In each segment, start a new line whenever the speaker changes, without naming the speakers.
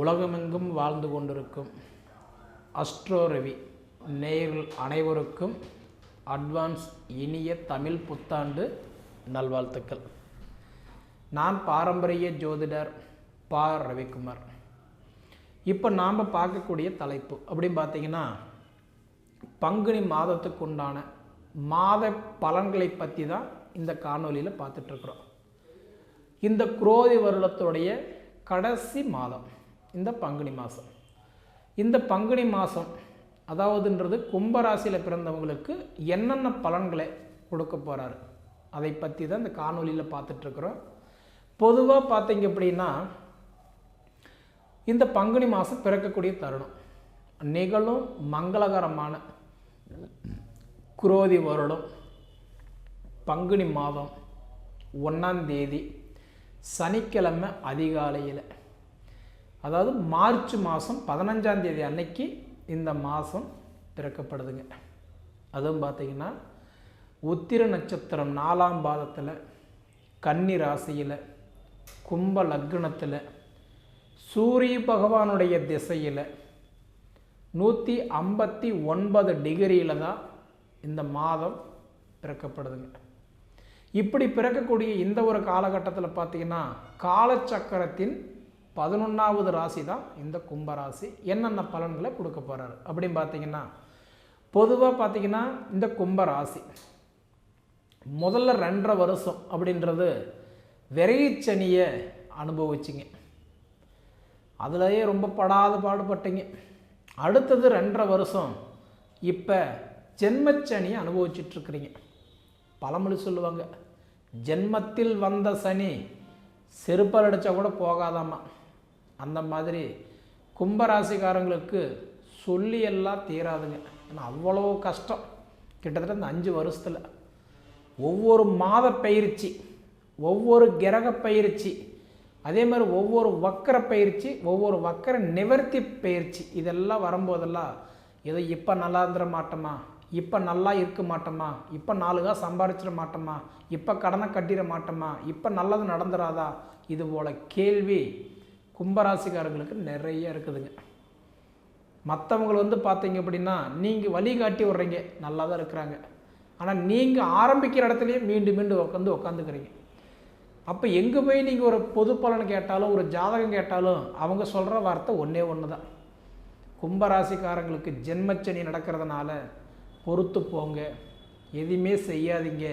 உலகமெங்கும் வாழ்ந்து கொண்டிருக்கும் அஸ்ட்ரோ ரவி நேயர்கள் அனைவருக்கும் அட்வான்ஸ் இனிய தமிழ் புத்தாண்டு நல்வாழ்த்துக்கள். நான் பாரம்பரிய ஜோதிடர் பா. ரவிக்குமார். இப்போ நாம் பார்க்கக்கூடிய தலைப்பு அப்படின்னு பார்த்தீங்கன்னா பங்குனி மாதத்துக்கு உண்டான மாத பலன்களை பற்றி தான் இந்த காணொலியில் பார்த்துட்ருக்குறோம் இந்த குரோதி வருடத்துடைய கடைசி மாதம். இந்த பங்குனி மாதம் இந்த பங்குனி மாதம் அதாவதுன்றது கும்பராசியில் பிறந்தவங்களுக்கு என்னென்ன பலன்களை கொடுக்க போகிறாரு அதை பற்றி தான் இந்த காணொலியில் பார்த்துட்ருக்குறோம் பொதுவாக பார்த்தீங்க அப்படின்னா இந்த பங்குனி மாதம் பிறக்கக்கூடிய தருணம். நிகழும் மங்களகரமான குரோதி வருடம். பங்குனி மாதம் ஒன்றாம் தேதி. சனிக்கிழமை அதிகாலையில். அதாவது மார்ச் மாதம் பதினஞ்சாம் தேதி அன்னைக்கு இந்த மாதம் பிறக்கப்படுதுங்க. அதுவும் பார்த்தீங்கன்னா உத்திர நட்சத்திரம் நாலாம் பாதத்தில் கன்னி ராசியில் கும்ப லக்னத்தில் சூரிய பகவானுடைய திசையில் நூற்றி ஐம்பத்தி ஒன்பது டிகிரியில் தான் இந்த மாதம் பிறக்கப்படுதுங்க. இப்படி பிறக்கக்கூடிய இந்த ஒரு காலகட்டத்தில் பார்த்தீங்கன்னா காலச்சக்கரத்தின் பதினொன்றாவது ராசி தான் இந்த கும்பராசி. என்னென்ன பலன்களை கொடுக்க போகிறாரு அப்படின்னு பார்த்தீங்கன்னா பொதுவாக பார்த்தீங்கன்னா இந்த கும்பராசி முதல்ல ரெண்டரை வருஷம் அப்படின்றது விரைச்சனியை அனுபவிச்சிங்க. அதுலேயே ரொம்ப படாது பாடுபட்டீங்க. அடுத்தது ரெண்டரை வருஷம் இப்போ ஜென்மச்சனியை அனுபவிச்சிட்ருக்குறீங்க. பழமொழி சொல்லுவாங்க ஜென்மத்தில் வந்த சனி செருப்பால் அடித்தா கூட போகாதாம்மா. அந்த மாதிரி கும்பராசிக்காரங்களுக்கு சொல்லி எல்லாம் தீராதுங்க. ஏன்னா அவ்வளோ கஷ்டம். கிட்டத்தட்ட இந்த அஞ்சு வருஷத்தில். ஒவ்வொரு மாத பயிற்சி ஒவ்வொரு கிரக பயிற்சி அதே மாதிரி ஒவ்வொரு வக்கர பயிற்சி ஒவ்வொரு வக்கர நிவர்த்தி பயிற்சி இதெல்லாம் வரும்போதெல்லாம் ஏதோ இப்போ நல்லா இருந்துட மாட்டோமா? இப்போ நல்லா இருக்க மாட்டோமா? இப்போ நாலு சம்பாரிச்சிட மாட்டோமா? இப்போ கடனை கட்டிட மாட்டோமா? இப்போ நல்லது நடந்துடாதா இது போல் கேள்வி கும்பராசிக்காரங்களுக்கு நிறைய இருக்குதுங்க. மற்றவங்களை வந்து பார்த்தீங்க அப்படின்னா நீங்கள் வழிகாட்டி விட்றீங்க. நல்லா தான் இருக்கிறாங்க. ஆனால் நீங்கள் ஆரம்பிக்கிற இடத்துலையே மீண்டும் மீண்டும் உட்காந்து உட்காந்துக்கிறீங்க அப்போ எங்கே போய் நீங்கள் ஒரு பொது பலன் கேட்டாலும் ஒரு ஜாதகம் கேட்டாலும் அவங்க சொல்கிற வார்த்தை ஒன்றே ஒன்று தான் கும்பராசிக்காரங்களுக்கு ஜென்மச்சனி நடக்கிறதுனால பொறுத்து போங்க. எதுவுமே செய்யாதீங்க.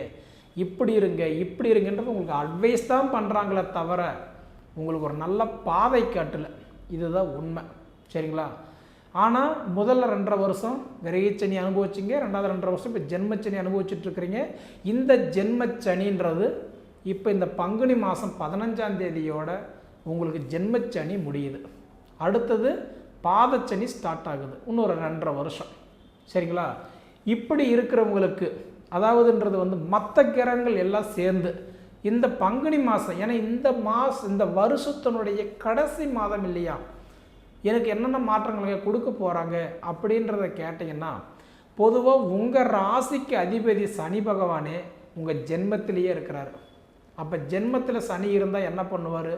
இப்படி இருங்க இப்படி இருங்கன்றது உங்களுக்கு அட்வைஸ் தான் பண்ணுறாங்களே தவிர உங்களுக்கு ஒரு நல்ல பாதை காட்டலை. இதுதான் உண்மை. சரிங்களா? ஆனால் முதல்ல ரெண்டரை வருஷம் கிரகச்சனி அனுபவிச்சிங்க. ரெண்டாவது ரெண்டரை வருஷம் இப்போ ஜென்மச்சனி அனுபவிச்சுட்ருக்கிறீங்க இந்த ஜென்மச்சனின்றது இப்போ இந்த பங்குனி மாதம் பதினஞ்சாம் தேதியோட உங்களுக்கு ஜென்மச்சனி முடியுது. அடுத்தது பாதச்சனி ஸ்டார்ட் ஆகுது. இன்னொரு ரெண்டரை வருஷம். சரிங்களா? இப்படி இருக்கிறவங்களுக்கு அதாவதுன்றது வந்து மற்ற கிரகங்கள் எல்லாம் சேர்ந்து இந்த பங்குனி மாதம் ஏன்னா இந்த மாதம் இந்த வருஷத்தினுடைய கடைசி மாதம் இல்லையா? எனக்கு என்னென்ன மாற்றங்களை கொடுக்க போகிறாங்க அப்படின்றத கேட்டிங்கன்னா பொதுவாக உங்கள் ராசிக்கு அதிபதி சனி பகவானே உங்கள் ஜென்மத்திலேயே இருக்கிறார். அப்போ ஜென்மத்தில் சனி இருந்தால் என்ன பண்ணுவார்?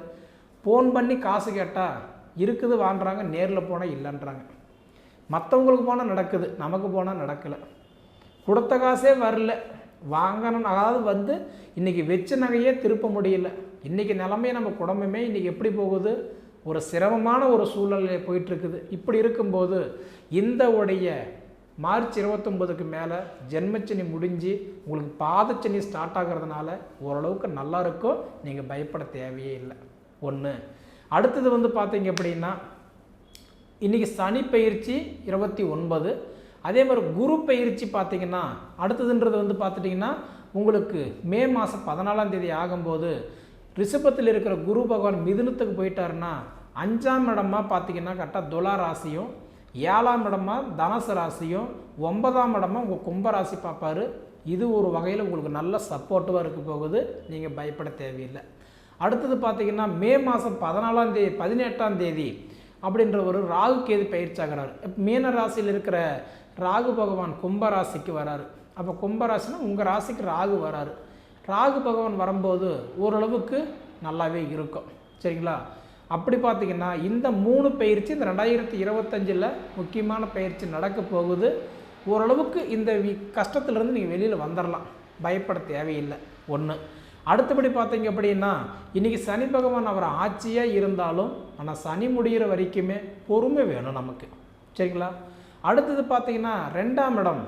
ஃபோன் பண்ணி காசு கேட்டால் இருக்குது வாங்குறாங்க நேரில் போனால் இல்லைன்றாங்க. மற்றவங்களுக்கு போனால் நடக்குது நமக்கு போனால் நடக்கலை. கொடுத்த காசே வரல. வாங்கணும் அதாவது வந்து இன்றைக்கி வெச்ச நகையே திருப்ப முடியல. இன்றைக்கி நிலமையே நம்ம குடும்பமே இன்றைக்கி எப்படி போகுது? ஒரு சிரமமான ஒரு சூழ்நிலை போயிட்டுருக்குது. இப்படி இருக்கும்போது இந்த உடைய மார்ச் இருபத்தொம்போதுக்கு மேலே ஜென்மச்சனி முடிஞ்சு உங்களுக்கு பாதச்சனி ஸ்டார்ட் ஆகிறதுனால ஓரளவுக்கு நல்லா இருக்கும். நீங்கள் பயப்பட தேவையே இல்லை. ஒன்று அடுத்தது வந்து பார்த்தீங்க அப்படின்னா இன்றைக்கி சனி பயிற்சி இருபத்தி ஒன்பது. அதே மாதிரி குரு பயிற்சி பார்த்தீங்கன்னா அடுத்ததுன்றது வந்து பார்த்துட்டிங்கன்னா உங்களுக்கு மே மாதம் பதினாலாம் தேதி ஆகும்போது ரிஷபத்தில் இருக்கிற குரு பகவான் மிதுனத்துக்கு போயிட்டாருன்னா அஞ்சாம் இடமா பார்த்தீங்கன்னா கரெக்டாக துலா ராசியும் ஏழாம் இடமா தனசு ராசியும் ஒன்பதாம் இடமா உங்கள் கும்பராசி பார்ப்பார். இது ஒரு வகையில் உங்களுக்கு நல்ல சப்போர்ட்டிவாக இருக்க போகுது. நீங்கள் பயப்பட தேவையில்லை. அடுத்தது பார்த்தீங்கன்னா மே மாதம் பதினாலாம் தேதி பதினெட்டாம் தேதி அப்படின்ற ஒரு ராகு கேது பயிற்சி ஆகிறார். மீன ராசியில் இருக்கிற ராகு பகவான் கும்பராசிக்கு வராரு. அப்போ கும்பராசினா உங்கள் ராசிக்கு ராகு வராரு. ராகு பகவான் வரும்போது ஓரளவுக்கு நல்லாவே இருக்கும். சரிங்களா? அப்படி பார்த்தீங்கன்னா இந்த மூணு பயிற்சி இந்த ரெண்டாயிரத்தி இருபத்தஞ்சில் முக்கியமான பயிற்சி நடக்க போகுது. ஓரளவுக்கு இந்த வி கஷ்டத்துலேருந்து நீங்கள் வெளியில் வந்துடலாம் பயப்பட தேவையில்லை. ஒன்று அடுத்தபடி பார்த்தீங்க அப்படின்னா இன்றைக்கி சனி பகவான் அவர் ஆட்சியாக இருந்தாலும் ஆனால் சனி முடிகிற வரைக்குமே பொறுமை வேணும் நமக்கு. சரிங்களா? அடுத்தது பார்த்தீங்கன்னா ரெண்டாம் இடம்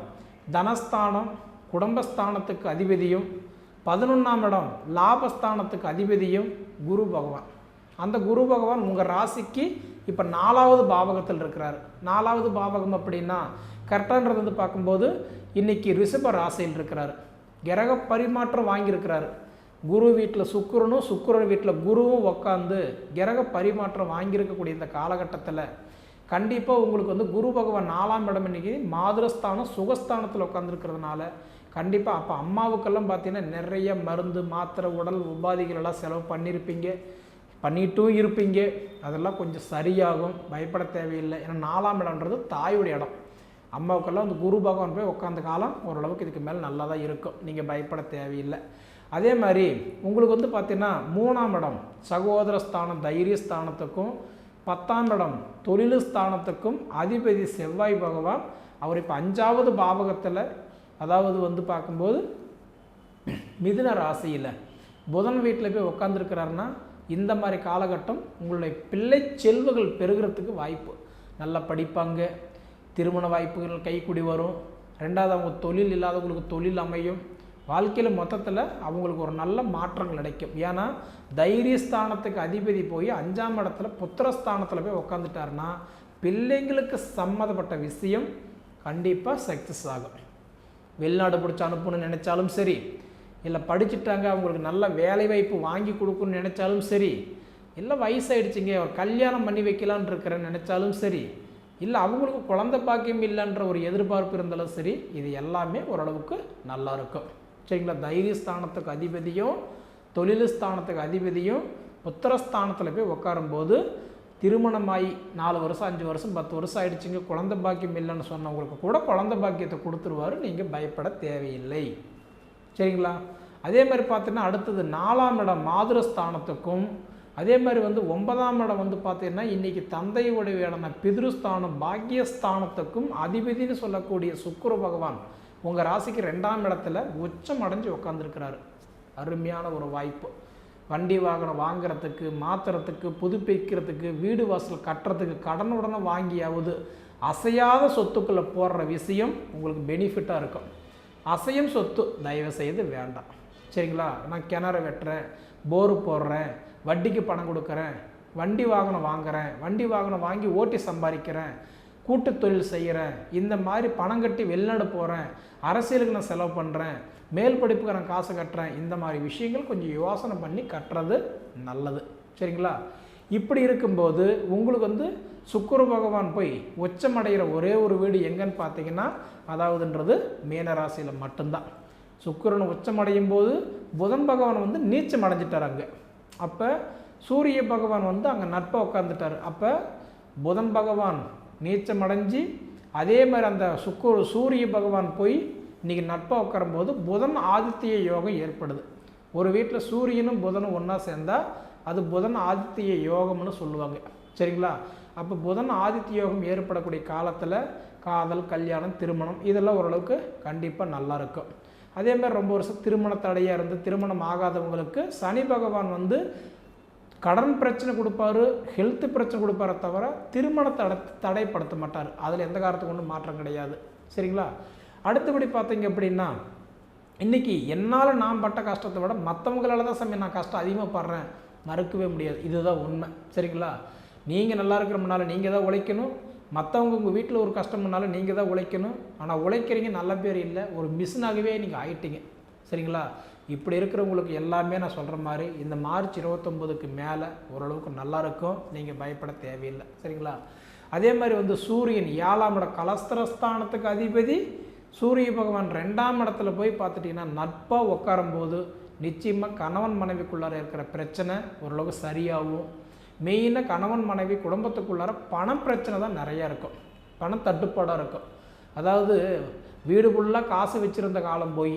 தனஸ்தானம் குடும்பஸ்தானத்துக்கு அதிபதியும் பதினொன்றாம் இடம் லாபஸ்தானத்துக்கு அதிபதியும் குரு பகவான். அந்த குரு பகவான் உங்கள் ராசிக்கு இப்போ நாலாவது பாவகத்தில் இருக்கிறார். நாலாவது பாவகம் அப்படின்னா கரெக்டான்றது வந்து பார்க்கும்போது இன்னைக்கு ரிஷப ராசியில் இருக்கிறார். கிரக பரிமாற்றம் வாங்கியிருக்கிறாரு. குரு வீட்டில் சுக்கரனும் சுக்கரன் வீட்டில் குருவும் உக்காந்து கிரக பரிமாற்றம் வாங்கியிருக்கக்கூடிய இந்த காலகட்டத்தில் கண்டிப்பாக உங்களுக்கு வந்து குரு பகவான் நாலாம் இடம் இன்னைக்கு மாதுரஸ்தானம் சுகஸ்தானத்தில் உட்காந்துருக்கிறதுனால கண்டிப்பாக அப்போ அம்மாவுக்கெல்லாம் பார்த்தீங்கன்னா நிறைய மருந்து மாத்திரை உடல் உபாதிகள் எல்லாம் செலவு பண்ணியிருப்பீங்க பண்ணிட்டும் இருப்பீங்க. அதெல்லாம் கொஞ்சம் சரியாகும். பயப்பட தேவையில்லை. ஏன்னா நாலாம் இடம்ன்றது தாயுடைய இடம். அம்மாவுக்கெல்லாம் வந்து குரு பகவான் போய் உட்காந்த காலம் ஓரளவுக்கு இதுக்கு மேலே நல்லா தான் இருக்கும். நீங்கள் பயப்பட தேவையில்லை. அதே மாதிரி உங்களுக்கு வந்து பார்த்தீங்கன்னா மூணாம் இடம் சகோதர ஸ்தானம் தைரிய ஸ்தானத்துக்கும் பத்தாம் இடம் தொழில் ஸ்தானத்துக்கும் அதிபதி செவ்வாய் பகவான். அவர் இப்போ அஞ்சாவது பாவகத்தில் அதாவது வந்து பார்க்கும்போது மிதுன ராசியில் புதன் வீட்டில் போய் உட்காந்துருக்கிறாருன்னா இந்த மாதிரி காலகட்டம் உங்களுடைய பிள்ளை செல்வங்கள் பெருகிறதுக்கு வாய்ப்பு. நல்லா படிப்பாங்க திருமண வாய்ப்புகள் கைக்குடி வரும். ரெண்டாவது அவங்க தொழில் இல்லாதவங்களுக்கு தொழில் அமையும். வாழ்க்கையில் மொத்தத்தில் அவங்களுக்கு ஒரு நல்ல மாற்றங்கள் கிடைக்கும். ஏன்னா தைரியஸ்தானத்துக்கு அதிபதி போய் அஞ்சாம் இடத்துல புத்திரஸ்தானத்தில் போய் உக்காந்துட்டாருன்னா பிள்ளைங்களுக்கு சம்மந்தப்பட்ட விஷயம் கண்டிப்பாக சக்ஸஸ் ஆகும். வெளிநாடு பிடிச்சி அனுப்பணும்னு நினச்சாலும் சரி இல்லை படிச்சுட்டாங்க அவங்களுக்கு நல்ல வேலை வாய்ப்பு வாங்கி கொடுக்கணும்னு நினச்சாலும் சரி இல்லை வயசாயிடுச்சுங்க ஒரு கல்யாணம் பண்ணி வைக்கலான்னு இருக்கிறேன்னு நினச்சாலும் சரி இல்லை அவங்களுக்கு குழந்தை பாக்கியம் இல்லைன்ற ஒரு எதிர்பார்ப்பு இருந்தாலும் சரி இது எல்லாமே ஓரளவுக்கு நல்லா இருக்கும். சரிங்களா? தைரியஸ்தானத்துக்கு அதிபதியும் தொழில் ஸ்தானத்துக்கு அதிபதியும் புத்திரஸ்தானத்தில் போய் உட்காரும்போது திருமணமாகி நாலு வருஷம் அஞ்சு வருஷம் பத்து வருஷம் ஆயிடுச்சுங்க. குழந்தை பாக்கியம் இல்லைன்னு சொன்னவங்களுக்கு கூட குழந்தை பாக்கியத்தை கொடுத்துருவாரு. நீங்கள் பயப்பட தேவையில்லை. சரிங்களா? அதே மாதிரி பார்த்தீங்கன்னா அடுத்தது நாலாம் இடம் மாதுரஸ்தானத்துக்கும் அதே மாதிரி வந்து ஒன்பதாம் இடம் வந்து பார்த்தீங்கன்னா இன்றைக்கி தந்தையுடைய இடம்னா பிதிருஸ்தானம் பாக்கியஸ்தானத்துக்கும் அதிபதினு சொல்லக்கூடிய சுக்குரு பகவான் உங்கள் ராசிக்கு ரெண்டாம் இடத்துல உச்சம் அடைஞ்சு உட்காந்துருக்கிறாரு அருமையான ஒரு வாய்ப்பு. வண்டி வாகனம் வாங்குறதுக்கு மாத்துறதுக்கு புதுப்பிக்கிறதுக்கு வீடு வாசல் கட்டுறதுக்கு கடனுடனே வாங்கியாவது அசையாத சொத்துக்களை போடுற விஷயம் உங்களுக்கு பெனிஃபிட்டாக இருக்கும். அசையும் சொத்து தயவு செய்து வேண்டாம். சரிங்களா? நான் கிணறு வெட்டுறேன் போரு போடுறேன் வட்டிக்கு பணம் கொடுக்குறேன் வண்டி வாகனம் வாங்குறேன் வண்டி வாகனம் வாங்கி ஓட்டி சம்பாதிக்கிறேன் கூட்டு தொழில் செய்கிறேன் இந்த மாதிரி பணம் கட்டி வெளிநாடு போகிறேன் அரசியலுக்கு நான் செலவு பண்ணுறேன் மேல் படிப்புக்கு நான் காசு கட்டுறேன். இந்த மாதிரி விஷயங்கள் கொஞ்சம் யோசனை பண்ணி கட்டுறது நல்லது. சரிங்களா? இப்படி இருக்கும்போது உங்களுக்கு வந்து சுக்குர பகவான் போய் உச்சமடைகிற ஒரே ஒரு வீடு எங்கன்னு பார்த்தீங்கன்னா அதாவதுன்றது மீனராசியில் மட்டும்தான். சுக்கரன் உச்சமடையும் போது புதன் பகவான் வந்து நீச்சம் அடைஞ்சிட்டார் அங்கே. அப்போ சூரிய பகவான் வந்து அங்கே நட்பாக உட்காந்துட்டார் அப்போ புதன் பகவான் நீச்சம் அடைஞ்சு அதே மாதிரி அந்த சுக்கு சூரிய பகவான் போய் இன்றைக்கி நட்பாக உட்காரும்போது புதன் ஆதித்ய யோகம் ஏற்படுது. ஒரு வீட்டில் சூரியனும் புதனும் ஒன்றா சேர்ந்தால் அது புதன் ஆதித்ய யோகம்னு சொல்லுவாங்க. சரிங்களா? அப்போ புதன் ஆதித்ய யோகம் ஏற்படக்கூடிய காலத்தில் காதல் கல்யாணம் திருமணம் இதெல்லாம் ஓரளவுக்கு கண்டிப்பாக நல்லா இருக்கும். அதே மாதிரி ரொம்ப வருஷம் திருமண தடையாக இருந்து திருமணம் ஆகாதவங்களுக்கு சனி பகவான் வந்து கடன் பிரச்சனை கொடுப்பாரு ஹெல்த் பிரச்சனை கொடுப்பாரே தவிர திருமணத்தை தடை தடைப்படுத்த மாட்டார். அதில் எந்த காரணத்துக்கு ஒன்றும் மாற்றம் கிடையாது. சரிங்களா? அடுத்தபடி பார்த்தீங்க அப்படின்னா இன்றைக்கி என்னால் நான் பட்ட கஷ்டத்தை விட மற்றவங்களால தான் சமயம் நான் கஷ்டம் அதிகமாக படுறேன். மறுக்கவே முடியாது. இதுதான் உண்மை. சரிங்களா? நீங்கள் நல்லா இருக்கிற நீங்கள் தான் உழைக்கணும். மற்றவங்க உங்கள் வீட்டில் ஒரு கஷ்டம்னாலும் நீங்கள் தான் உழைக்கணும். ஆனால் உழைக்கிறீங்க நல்ல பேர் இல்லை. ஒரு மிஷினாகவே நீங்கள் ஆயிட்டீங்க. சரிங்களா? இப்படி இருக்கிறவங்களுக்கு எல்லாமே நான் சொல்கிற மாதிரி இந்த மார்ச் இருபத்தொம்போதுக்கு மேலே ஓரளவுக்கு நல்லா இருக்கும். நீங்கள் பயப்பட தேவையில்லை. சரிங்களா? அதே மாதிரி வந்து சூரியன் ஏழாம் இடம் கலஸ்திரஸ்தானத்துக்கு அதிபதி சூரிய பகவான் ரெண்டாம் இடத்துல போய் பார்த்துட்டிங்கன்னா நட்பாக உட்காரும்போது நிச்சயமாக கணவன் மனைவிக்குள்ளார இருக்கிற பிரச்சனை ஓரளவுக்கு சரியாகும். மெயினாக கணவன் மனைவி குடும்பத்துக்குள்ளார பணம் பிரச்சனை தான் நிறையா இருக்கும். பணம் தட்டுப்பாடாக இருக்கும். அதாவது வீடு ஃபுல்லாக காசு வச்சுருந்த காலம் போய்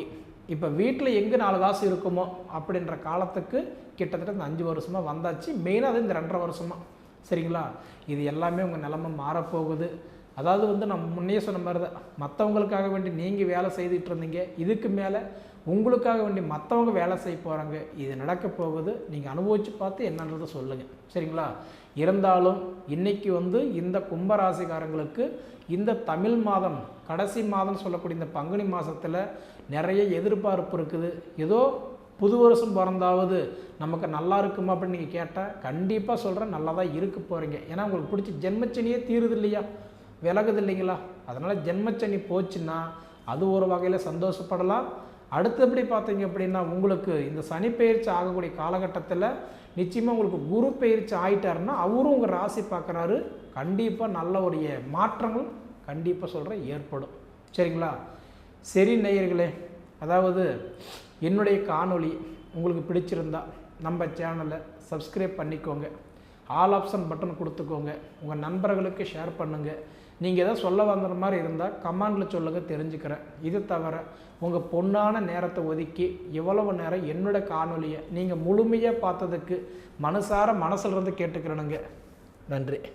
இப்போ வீட்டில் எங்கே நாலு காசு இருக்குமோ அப்படின்ற காலத்துக்கு கிட்டத்தட்ட இந்த அஞ்சு வருஷமாக வந்தாச்சு. மெயினாக அது இந்த ரெண்டரை வருஷமாக சரிங்களா? இது எல்லாமே உங்கள் நிலமை மாறப்போகுது. அதாவது வந்து நான் முன்னே சொன்ன மாதிரி தான் மற்றவங்களுக்காக வேண்டி நீங்கள் வேலை செய்துட்டு இருந்தீங்க. இதுக்கு மேலே உங்களுக்காக வேண்டி மற்றவங்க வேலை செய்ய போகிறாங்க இது நடக்க போகுது நீங்கள் அனுபவித்து பார்த்து என்னன்றதை சொல்லுங்கள் சரிங்களா? இருந்தாலும் இன்றைக்கி வந்து இந்த கும்பராசிக்காரங்களுக்கு இந்த தமிழ் மாதம் கடைசி மாதம் சொல்லக்கூடிய இந்த பங்குனி மாதத்தில் நிறைய எதிர்பார்ப்பு இருக்குது. ஏதோ புது வருஷம் பிறந்தாவது நமக்கு நல்லா இருக்குமா அப்படின்னு நீங்கள் கேட்டால் கண்டிப்பாக சொல்கிறேன் நல்லா தான் இருக்க போகிறீங்க ஏன்னா உங்களுக்கு பிடிச்ச ஜென்மச்சனியே தீருது இல்லையா? விலகுது இல்லைங்களா? அதனால் ஜென்மச்சனி போச்சுன்னா அது ஒரு வகையில் சந்தோஷப்படலாம். அடுத்தபடி பார்த்தீங்க அப்படின்னா உங்களுக்கு இந்த சனி பயிற்சி ஆகக்கூடிய காலகட்டத்தில் நிச்சயமாக உங்களுக்கு குரு பயிற்சி ஆயிட்டாருன்னா அவரும் உங்கள் ராசி பார்க்குறாரு. கண்டிப்பாக நல்ல ஒரு மாற்றங்கள் கண்டிப்பாக சொல்கிறேன் ஏற்படும். சரிங்களா? சரி நேயர்களே அதாவது என்னுடைய காணொளி உங்களுக்கு பிடிச்சிருந்தா நம்ம சேனலை சப்ஸ்கிரைப் பண்ணிக்கோங்க. ஆல் ஆப்ஷன் பட்டன் கொடுத்துக்கோங்க. உங்கள் நண்பர்களுக்கு ஷேர் பண்ணுங்கள் நீங்கள் எதாவது சொல்ல வந்த மாதிரி இருந்தால் கமாண்டில் சொல்லுங்கள் தெரிஞ்சுக்கிறேன். இது தவிர உங்கள் பொண்ணான நேரத்தை ஒதுக்கி இவ்வளவு நேரம் என்னோட காணொலியை நீங்கள் முழுமையாக பார்த்ததுக்கு மனசார மனசுல இருந்து கேட்டுக்கிறேனுங்க. நன்றி.